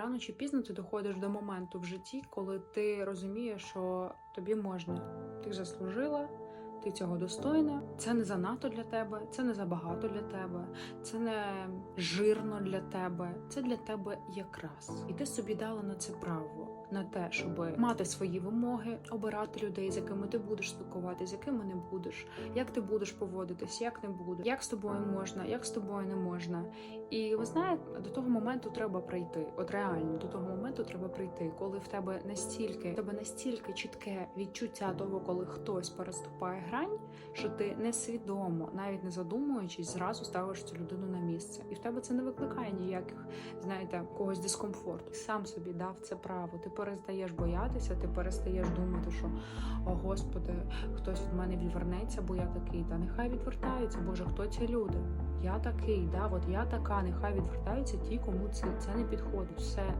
Рано чи пізно ти доходиш до моменту в житті, коли ти розумієш, що тобі можна, ти заслужила. Ти цього достойна, це не занадто для тебе, це не забагато для тебе, це не жирно для тебе, це для тебе якраз. І ти собі дала на це право, на те, щоб мати свої вимоги, обирати людей, з якими ти будеш спілкуватися, з якими не будеш, як ти будеш поводитись, як не будеш, як з тобою можна, як з тобою не можна. І ви знаєте, до того моменту треба прийти. От реально до того моменту треба прийти, коли в тебе настільки в тебе настільки чітке відчуття того, коли хтось переступає грань, що ти несвідомо, навіть не задумуючись, зразу ставиш цю людину на місце, і в тебе це не викликає ніяких, знаєте, когось дискомфорту. Сам собі дав це право. Ти перестаєш боятися, ти перестаєш думати, що о господи, хтось від мене відвернеться, бо я такий. Та нехай відвертаються. Боже, хто ці люди? Я такий, да, от я така. Нехай відвертаються ті, кому це, це не підходить. Все.